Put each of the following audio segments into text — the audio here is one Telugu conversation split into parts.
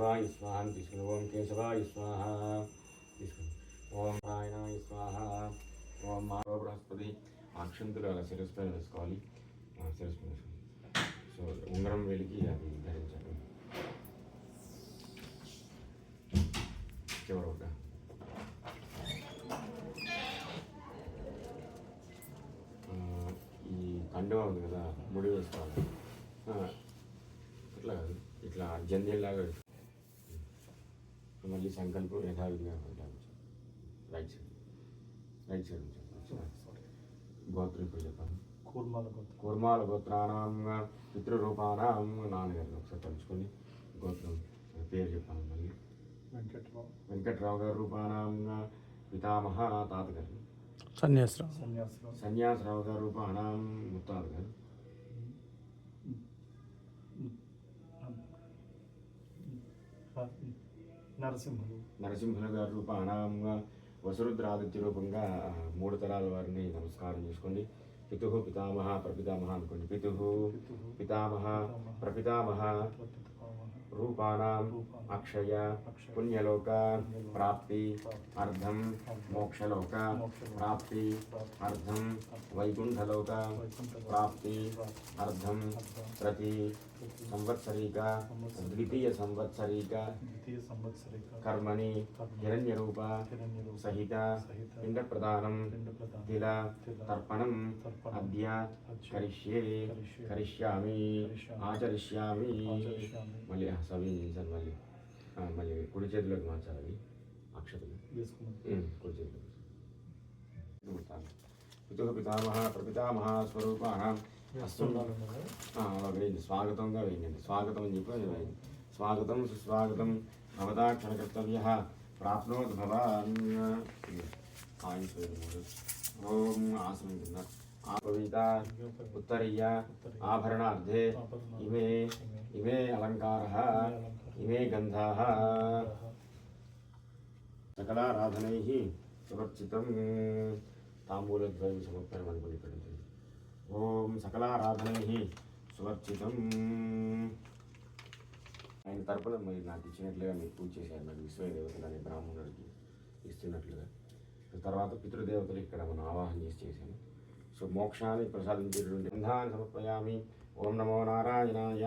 కేశవాయ స్వాహ తీసుకుని ఓం కేశవాయ స్వాహ తీసుకుని ఓం నారాయణాయ స్వాహ ఓం మానవ బృహస్పతి అక్షంతులు అలా శిరస్సు వేసుకోవాలి ఆ, వేసుకోవాలి సో ఉంగరం వెలికి అది ధరించాలి చివరి ఒక ఈ కండువా ఉంది కదా ముడి వేసుకోవాలి. Uh, ఇట్లా కాదు ఇట్లా జంధ్యంలాగా మళ్ళీ సంకల్పం యథావిధిగా రైట్ సైడ్. రైట్ సైడ్ ఉంచాలి గోత్రం ఇప్పుడు చెప్పాను కూర్మాల గోత్రం. కుర్మాల గోత్రానాం పితృరూపానాం నాన్నగారిని ఒకసారి తలుచుకొని గోత్రం పేరు చెప్పాను మళ్ళీ. వెంకట్రావు. వెంకట్రావు గారు రూపానాం పితామహ తాతగారు. సన్యాసరావు. సన్యాసరావు. సన్యాసరావు గారు రూపానాం ముత్తాత గారు నరసింహులు. నరసింహుల గారి రూపానాం వసురుద్రాదిత్య రూపంగా మూడు తరాల వారిని నమస్కారం చేసుకోండి. పితు పితామహ ప్రపితామహ అనుకోండి. పితు పితుః, పితామహ పితామహ, ప్రపితామహ రూపానాం, అక్షయ పుణ్యలోక ప్రాప్తి అర్థం మోక్షలోక ప్రాప్తి అర్థం వైకుంఠలోక ప్రాప్తి అర్థం ప్రతి సంవత్సరీక ద్వితీయ సంవత్సరీక కర్మణి హిరణ్య రూప సహిత పిండ ప్రదానం తిల తర్పణం అద్య కరిష్యే కరిష్యే, కరిష్యామి ఆచరిష్యామి. మళ్ళీ సవి నిలిచాను మళ్ళీ? మళ్ళీ కుడి చేతిలోకి మార్చాలి అవి అక్షతలు. కుడి చేతిలోకి. పితృ పితామహ ప్రపితామహ స్వరూపాణం. వేస్తున్నాను కదా. వేయండి స్వాగతంగా వేయండి స్వాగతం అని చెప్పి వేయండి స్వాగతం సుస్వాగతం భవతా క్షణకర్తవ్య ప్రాప్నోత్ భవాన్ ఆయుష్ వేయండి. ఓం ఆసనం కింద ఆపవీత ఉత్తరీయ ఆభరణార్థే ఇమే ఇమే అలంకార ఇమే గంధా సకలారాధనై సువర్చితం తాంబూలద్వయం సమర్పణం అనుకుని ఇక్కడ నుంచి. ఓం సకలారాధనై సువర్చితం ఆయన తరపున మీరు నాకు ఇచ్చినట్లుగా మీరు పూజ చేశారు. నాకు విశ్వదేవతలు అనే బ్రాహ్మణుడికి ఇస్తున్నట్లుగా. తర్వాత పితృదేవతలు ఇక్కడ మనం ఆవాహన చేసి చేశాను సో మోక్షాన్ని ప్రసాదించేటువంటి బంధాన్ని సమర్పయామి. ఓం నమో నారాయణాయ.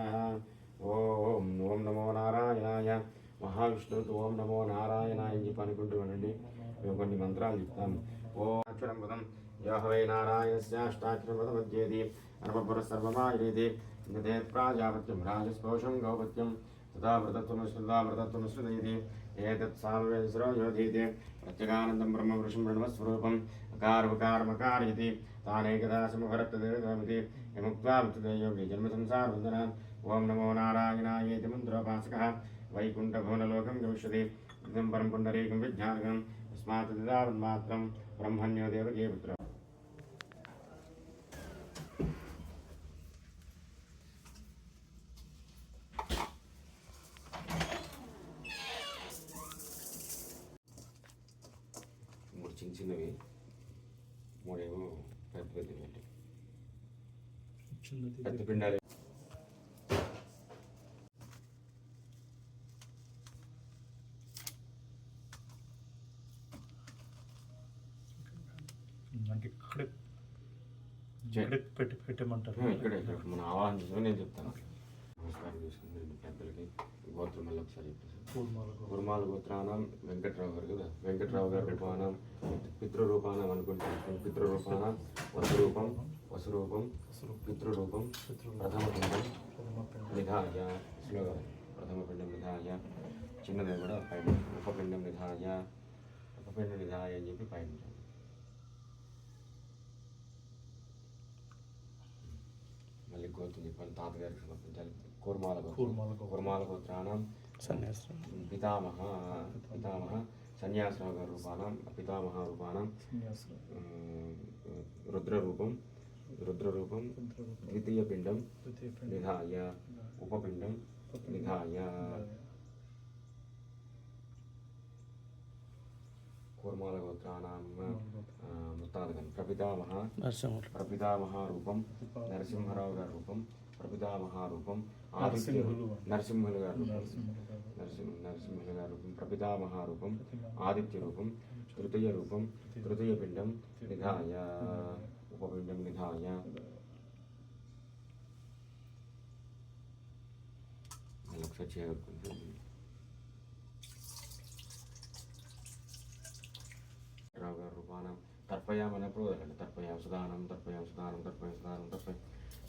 ఓం ఓం నమో నారాయణాయ. మహావిష్ణువుతో ఓం నమో నారాయణాయ అని చెప్పి అనుకుంటూ ఉండండి. మేము కొన్ని మంత్రాలు చెప్తాము. ఓం అక్షరం పదం. యోహవై నారాయణస్యాష్టాక్షరం పదమధ్యేది అనపపుర సర్వమాయురేది నిదే ప్రాజాపత్యం రాజస్పోషం గౌపత్యం తదా వ్రతత్వమశ్రుతా వ్రతత్వమశ్రుతైతి ఏతత్ సామవేశ్వరో యోధీతే ప్రత్యేగానందం బ్రహ్మ వృషం బ్రహ్మస్వరూపం అకారమకారమకారయతి తానేకదా సమభరత్తదేవమితి యముక్త్వా మృతదే యోగి జన్మ సంసారవందన ఓం నమో నారాయణాయేతి మంత్రోపాసకः. వైకుంఠభువనలోకం గమిష్యతి. ఇదం పరం పుండరీకం విజ్ఞానకం. పెద్ద పిండాలు. అంటే ఇక్కడే ఇక్కడే పెట్టి పెట్టమంటారు. ఇక్కడే మనం ఆవాహన చేసుకుని నేను చెప్తాను. నమస్కారం చేసుకుని పెద్దలకి గోత్రం మళ్ళీ ఒకసారి చెప్పేసి. కూర్మాల కుర్మాల గోత్రానం వెంకట్రావు గారు కదా? వెంకట్రావు గారి రూపానం పితృరూపానం అనుకుంటాను పితృరూపానం వసురూపం వసురూపం పితృరూపం ప్రథమ పిండం ప్రథమ పిండం నిధాయ స్లోగా ప్రథమ పిండం నిధాయ చిన్నది కూడా పైన ఉపపిండం నిధాయ ఉపపిండం నిధాయ అని చెప్పి పైన. మళ్ళీ గోత్రం చెప్పాలి తాతగారికి సమర్పించాలి. కూర్మాల కూర్మాల. కూర్మాల గోత్రానం. సన్యాసరావు పితామహ పితామహ రూపానం పితామహ ఉమ్, రుద్రరూపం రుద్రరూపం. ద్వితీయ పిండం. నిధాయ ఉపపిండం నిధాయ కూర్మాల గోత్రానాం ఆ, ముత్తాతగన్ ప్రపితామహ ప్రపితామహారూపం నరసింహరావు గారి రూపం ప్రపితామహారూపం ఆదిత్య నరసింహులు. గారి రూపం. నరసింహ నరసింహుల గారి రూపం ప్రపితామహారూపం ఆదిత్య రూపం తృతీయ రూపం తృతీయ పిండం నిధాయ ఉపపిండం నిధాయ మళ్ళీ ఒకసారి చేయగలుగుతుంది రావు గారు రూపానం తర్పయామన్నప్పుడు వదలండి తర్పయాం సుధానం తర్పయాం సుధానం తర్పయం సుధానం తర్పయం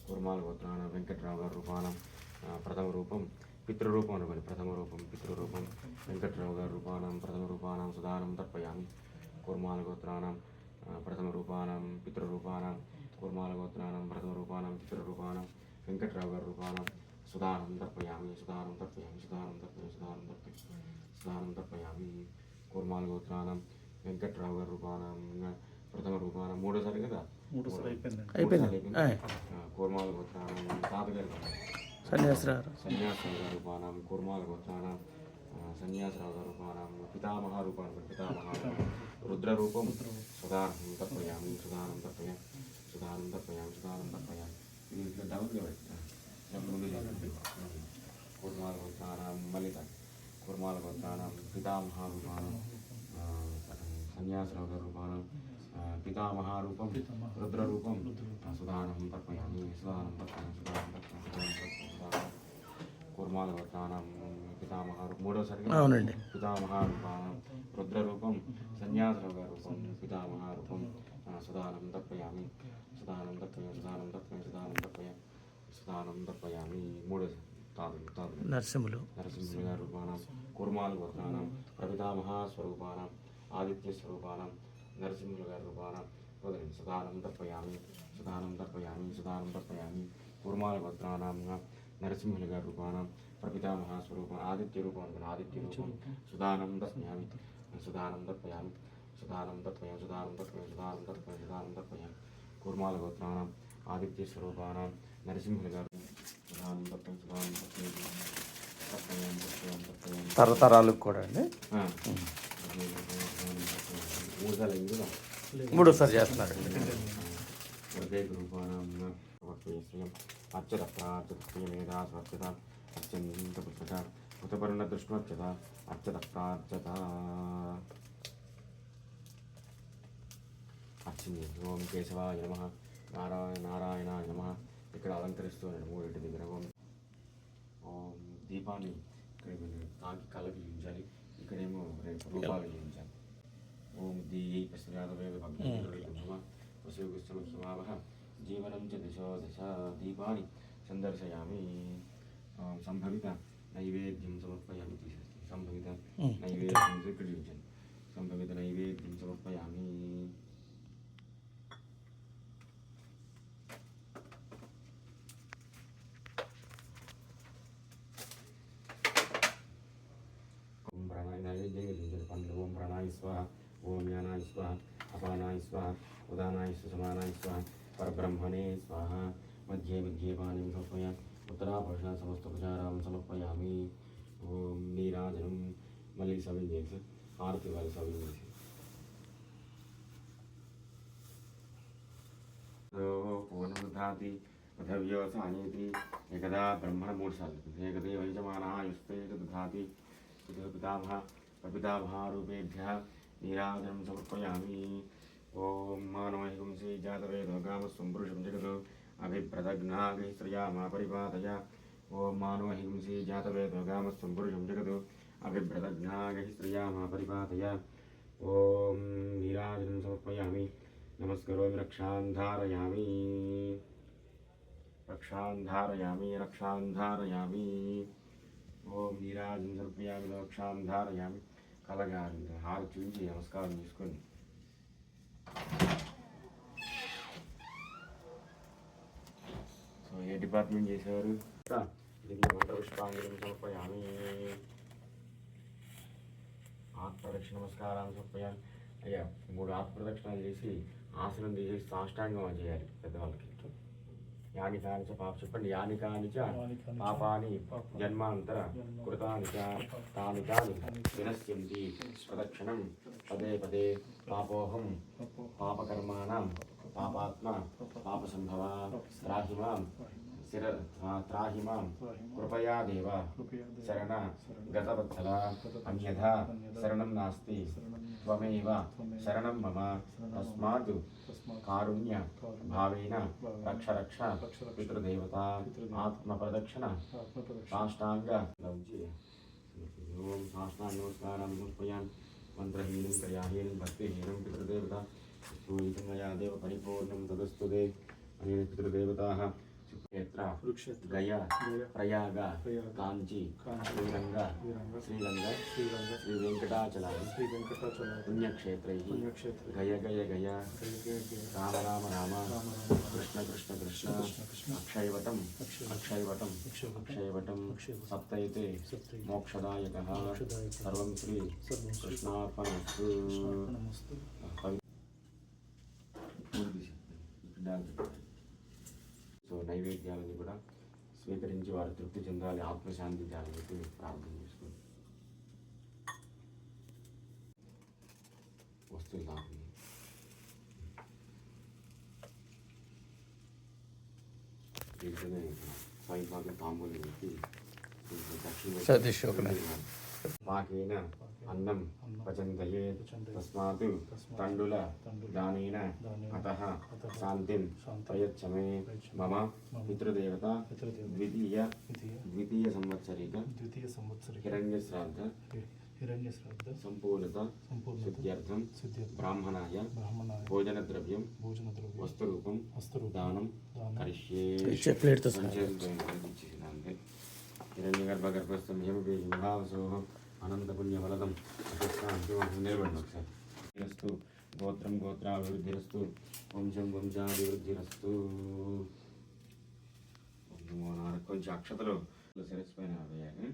కుర్మాల గోత్రానం వెంకట్రావు గారు రూపానం ఆ, ప్రథమ రూపం పితృరూపం అనుకోండి ప్రథమ రూపం పితృరూపం వెంకట్రావు గారు రూపానం ప్రథమ రూపానం సుధానం తర్పయామి కుర్మాల గోత్రానం ఆ, ప్రథమ రూపానం పితృరూపానం కుర్మాల గోత్రానం ప్రథమ రూపానం పితృరూపానం వెంకట్రావు గారు రూపానం సుధానం తర్పయామి సుధానం తర్పయామి సుధానం తర్పయామి సుధానం తర్పయామి సుధానం తర్పయామి కూర్మాల గోత్రానం వెంకట్రావు గారు రూపానం ప్రథమ రూపానం మూడోసారి కదా. అయిపోయింది. కూర్మాల గోత్రానం తాతగారు. సన్యాసరావు సన్యాసరావు గారు రూపానం కూర్మాల గోత్రానం సన్యాసరావు గారు రూపానం పితామహ రూపానం పితామహ రూపం. రుద్ర రూపం సుధానం తప్పయామి సుధానం తప్పయామి సుధానం తప్పయామి సుధానం తప్పయామి ఇది ఇట్లా డౌన్గా. కూర్మాల గోత్రానం మల్లిక కూర్మాల గోత్రానం పితామహ రూపానం ఆ, సన్యాసరావు గారు రూపానం ఆ, పితామహ రూపం రుద్ర రూపం ఆ, సుధానం తర్పయామి సుధానం తర్పయామి సుధానం తర్పయామి సుధానం తర్పయామి కూర్మాల గోత్రానం పితామహ మూడోసారి అవునండి. పితామహ రూపానం రుద్ర రూపం సన్యాసరావు గారు రూపం పితామహ రూపం సుధానం తర్పయామి సుధానం తర్పయామి సుధానం తర్పయామి సుధానం తర్పయామి సుధానం తర్పయామి మూడోసారి నరసింహులు. నరసింహ గారు రూపానం కుర్మాల గోత్రానం ప్రపితామహ స్వరూపానం ఆదిత్య స్వరూపానం నరసింహుల గారి రూపానం సుధానం తర్పయామి సుధానం తర్పయామి సుధానం తర్పయామి కుర్మాల గోత్రానం నరసింహుల గారి రూపానం ప్రపితామహ స్వరూపం ఆదిత్య రూపం అనుకున్న ఆదిత్య రూపం. సుధానం తర్పయామి సుధానం తర్పయామి సుధానం తర్పయామి సుధానం తర్పయామి సుధానం తర్పయామి సుధానం తర్పయామి కుర్మాల గోత్రానం ఆదిత్య స్వరూపానం నరసింహుల గారు. సుధానం తర్పయామి సుధానం తర్పయామి తరతరాలకు కూడా అండి? మూడోసారి చేస్తున్నారండి. హృదయ రూపాణం శ్రియం అత్యంత పుస్తక హృతపర్ణ దృష్ట్వచ్చత అర్చత. ప్రార్చత అర్చింది ఓం కేశవాయ నమ. నారాయణ నారాయణాయ నమ. ఇక్కడ అలంకరిస్తూ ఉన్నాడు మూడింటి దగ్గర ఓం. ఓం దీపాన్ని ఇక్కడ తాకి కళ్ళకి చూపించాలి ఇక్కడేమో రేపు రూపాలు చూపించాలి ఓం దీయై పశ్చాదవేద భక్తుమ వసూగుస్తమహిమావహ జీవనం जीवन च दिशो दिशा दीपानि सन्दर्शयामि। सम्भविता नैवेद्यं समर्पयामि इति अस्ति सम्भविता नैवेद्यं कृडिविजन् सम्भविता ओम प्राणाय स्वाहा। ओम यानाय स्वाहा। अपानाय स्वाहा। उदानाय सुसमानाय स्वाहा। परब्रह्मणे स्वाहा। मध्ये मध्ये पाणिं समर्पय उत्तराभूषण समस्तभुजारां समर्पयामि। ओम नीराजनं मल्लिक सबिन देख आरती वाले सबिन देख पूर्णमुद्धाति पृथिव्यवसानीति एकदा ब्रह्मणमूर्छाति एकदे वैजमानः युस्ते दधाति। पितामह प्रपितामहारूपेभ्यः नीराजनं समर्पयामि। ఏకదే వైజమానాయుస్తే దధాతి పితృ పితామహ ప్రపితామహారూపేభ్యः నీరాజనం సమర్పయామి ఓం మానవహింసి జాతవేదో గామస్వం పురుషం జగదో అభిప్రదగ్నాగై శ్రయామా పరిపాతయ ఓం మానవహింసి జాతవేదో గామస్వం పురుషం జగదో అభిప్రదగ్నాగై శ్రయామా పరిపాతయ ఓం నీరాజనం సమర్పయామి నమస్కరోమి రక్షాన్ ధారయామి రక్షాన్ ధారయామి రక్షాన్ ధారయామి ఓం నీరాజం సమర్పయామి రక్షాం ధారయామి కలగాలి హారు చూపించి నమస్కారం చేసుకోండి సో ఏ డిపార్ట్మెంట్ చేసేవారు దీనికి వంట పుష్పాంజలి సమర్పయామి. ఆత్మరక్ష నమస్కారాన్ని అయ్యా మూడు ఆత్మరక్షణాలు చేసి ఆసనం తీసేసి సాష్టాంగం చేయాలి పెద్దవాళ్ళకి. యాని కాని పాప చెప్పండి యాని కాని కాని పాపాని జన్మాంతర కృతాని తాని తాని వినశ్యంతి ప్రదక్షిణం పదే పదే పాపోహం పాపకర్మాణం పాపాత్మ పాపసంభవ త్రాహి स्थिर त्राहि कृपया देव। शरण। गतवत्सल। अन्यथा। शरणं नास्ति। त्वमेव। शरणं मम। तस्मात् कारुण्य। भावेन। रक्ष रक्ष पितृदेवता। आत्मप्रदक्षिण। साष्टाङ्ग। ओम साष्टाङ्ग नमस्कारान् मन्त्रहीनं क्रियाहीनं भक्तिहीनं पितृदेवता। सूर्यं मया देव परिपूर्णं तदस्तु दे। अनेन पितृदेवताः। క్షేత్ర గయ ప్రయాగ కాంచి శ్రీరంగ శ్రీరంగ, శ్రీ వెంకటాచలాది శ్రీ వెంకటాచల పుణ్యక్షేత్రై గయ గయ గయ రామ రామ రామ కృష్ణ కృష్ణ కృష్ణ అక్షయవటం అక్షయవటం, అక్షయవటం సప్తైతే మోక్షదాయక సర్వం శ్రీ కృష్ణార్పణస్తు కృష్ణార్పణమస్తు. సో నైవేద్యాలని కూడా స్వీకరించి వారు తృప్తి చెందాలి ఆత్మశాంతించాలని చెప్పి ప్రార్థన చేసుకుంది వస్తువులు దీంట్లోనే తాంబూలం పెట్టి. పాకేన అన్నం भजन्तये तस्मात् तण्डुल दानेन अतः शान्तिं प्रयच्छ मे मम पितृदेवता द्वितीय द्वितीयसंवत्सरिक हिरण्यश्राद्ध। हिरण्यश्राद्ध। सम्पूर्णता सिद्ध्यर्थं। ब्राह्मणाय। भोजनद्रव्यं। भोजनद्रव्यं। वस्त्ररूपं वस्त्रदानं करिष्ये। प्लेट् हिरण्यगर्भगर्भस्थं हिमवेहिभावसोऽहं విభావసోహం అనంతపుణ్యఫలదం నిలబడిన ఒకసారి గోత్రం గోత్రాభివృద్ధిరస్తు వంశం వంశాభివృద్ధిరస్తు. కొంచెం అక్షతలు శిరస్సు పైన వేయాలి.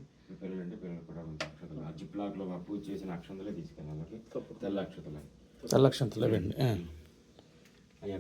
పిల్లలు అంటే పిల్లలు కూడా కొంచెం అక్షతలు. ఆ జిప్ లాక్లో పూజ చేసిన అక్షంతలే తీసుకెళ్ళాలి. తెల్ల అక్షతలు. తలక్షంతలో వెండి అయ్యా